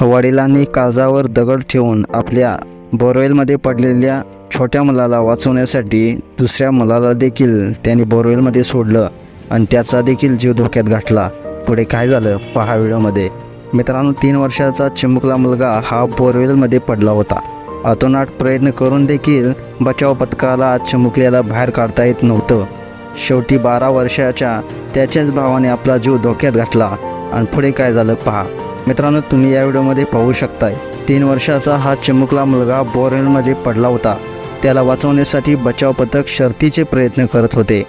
वडिलांनी काळजावर दगड ठेवून आपल्या बोरवेलमध्ये पडलेल्या छोट्या मुलाला वाचवण्यासाठी दुसऱ्या मुलाला देखील त्यांनी बोरवेलमध्ये सोडलं आणि त्याचा देखील जीव धोक्यात गाठला पुढे काय झालं? पहा व्हिडिओमध्ये. मित्रांनो तीन वर्षाचा चिमुकला मुलगा हा बोरवेलमध्ये पडला होता. अतोनाट प्रयत्न करून देखील बचाव पथकाला चिमुकल्याला बाहेर काढता येत नव्हतं. शेवटी बारा वर्षाच्या त्याच्याच भावाने आपला जीव धोक्यात घातला. आणि पुढे काय झालं पहा? मित्रांनो तुम्ही या व्हिडिओमध्ये पाहू शकताय तीन वर्षाचा हा चिमुकला मुलगा बोरवेलमध्ये पडला होता. त्याला वाचवण्यासाठी बचाव पथक शर्तीचे प्रयत्न करत होते.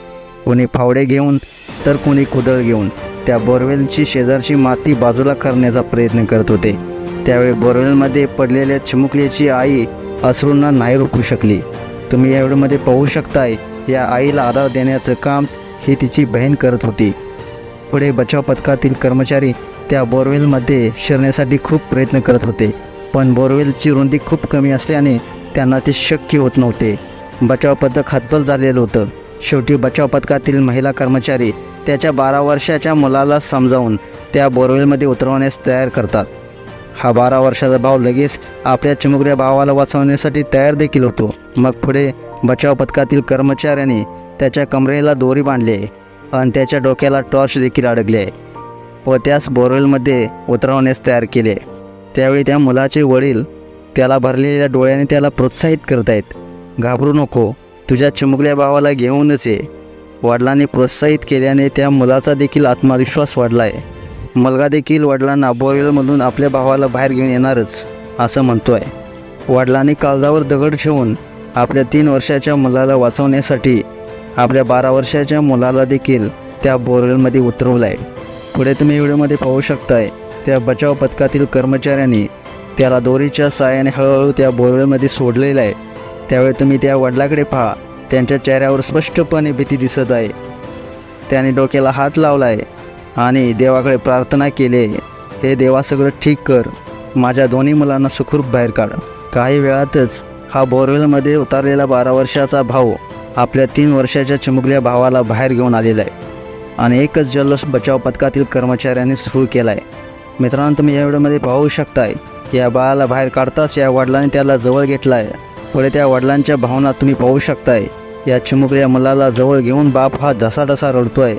कोणी फावडे घेऊन तर कोणी कुदळ घेऊन त्या बोरवेलची शेजारची माती बाजूला करण्याचा प्रयत्न करत होते. त्यावेळी बोरवेलमध्ये पडलेल्या चिमुकल्याची आई अश्रूंना नाही रोखू शकली. तुम्ही या व्हिडिओमध्ये पाहू शकताय या आईला आधार देण्याचं काम ही तिची बहीण करत होती. पुढे बचाव पथकातील कर्मचारी त्या बोरवेलमध्ये शिरण्यासाठी खूप प्रयत्न करत होते. पण बोरवेलची रुंदी खूप कमी असल्याने त्यांना ते शक्य होत नव्हते. बचाव पथक हातबल झालेलं होतं. शेवटी बचाव पथकातील महिला कर्मचारी त्याच्या बारा वर्षाच्या मुलाला समजावून त्या बोरवेलमध्ये उतरवण्यास तयार करतात. हा बारा वर्षाचा भाव लगेच आपल्या चिमुकऱ्या भावाला वाचवण्यासाठी तयार देखील होतो. मग पुढे बचाव पथकातील कर्मचाऱ्याने त्याच्या कमरेला दोरी बांधली आणि त्याच्या डोक्याला टॉर्च देखील अडकले. व त्यास बोरवेलमध्ये उतरवण्यास तयार केले. त्यावेळी त्या मुलाचे वडील त्याला भरलेल्या डोळ्याने त्याला प्रोत्साहित करत आहेत. घाबरू नको तुझ्या चिमुकल्या भावाला घेऊनच ये. वडिलांनी प्रोत्साहित केल्याने त्या मुलाचा देखील आत्मविश्वास वाढला आहे मुलगा देखील वडिलांना बोरवेलमधून आपल्या भावाला बाहेर घेऊन येणारच असं म्हणतो आहे वडिलांनी काळजावर दगड ठेवून आपल्या तीन वर्षाच्या मुलाला वाचवण्यासाठी आपल्या बारा वर्षाच्या मुलाला देखील त्या बोरवेलमध्ये उतरवलं आहे पुढे तुम्ही व्हिडिओमध्ये पाहू शकताय त्या बचाव पथकातील कर्मचाऱ्यांनी त्याला दोरीच्या साहाय्याने हळूहळू त्या बोरवेलमध्ये सोडलेलं आहे. त्यावेळी तुम्ही त्या वडिलाकडे पहा त्यांच्या चेहऱ्यावर स्पष्टपणे भीती दिसत आहे. त्याने डोक्याला हात लावला आहे आणि देवाकडे प्रार्थना केली आहे हे देवा सगळं ठीक कर. माझ्या दोन्ही मुलांना सुखरूप बाहेर काढ. काही वेळातच हा बोरवेलमध्ये उतारलेला बारा वर्षाचा भाऊ आपल्या तीन वर्षाच्या चिमुकल्या भावाला बाहेर घेऊन आलेला आहे. आणि एकच जल्लोष बचाव पथकातील कर्मचाऱ्यांनी सुरू केला आहे मित्रांनो तुम्ही या व्हिडिओमध्ये पाहू शकताय या बाळाला बाहेर काढताच या वडिलांनी त्याला जवळ घेतला आहे पुढे त्या वडिलांच्या भावना तुम्ही पाहू शकताय. या चिमुकल्या मुलाला जवळ घेऊन बाप हा ढसाढसा रडतोय.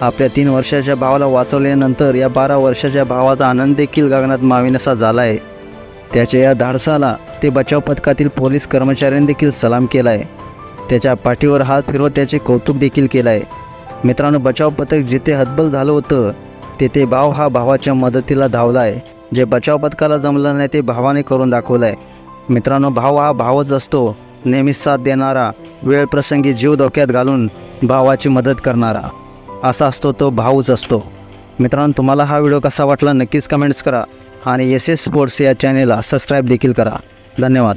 आपल्या तीन वर्षाच्या भावाला वाचवल्यानंतर या बारा वर्षाच्या भावाचा आनंद देखील गगनात माविनासा झाला आहे त्याच्या या धाडसाला ते बचाव पथकातील पोलीस कर्मचाऱ्यांनी देखील सलाम केला आहे त्याच्या पाठीवर हात फिरवत त्याचे कौतुक देखील केलं आहे मित्रांनो बचाव पथक जिथे हतबल झालं होतं तेथे भाव हा भावाच्या मदतीला धावला आहे जे बचाव पथकाला जमलं नाही ते भावाने करून दाखवलं आहे मित्रांनो भाव हा भावच असतो नेहमीच साथ देणारा वेळ प्रसंगी जीव धोक्यात घालून भावाची मदत करणारा. असा असतो तो भाऊच असतो. मित्रांनो तुम्हाला हा व्हिडिओ कसा वाटला नक्कीच कमेंट्स करा आणि एस एस स्पोर्ट्स या चॅनेलला सबस्क्राईब देखील करा. धन्यवाद.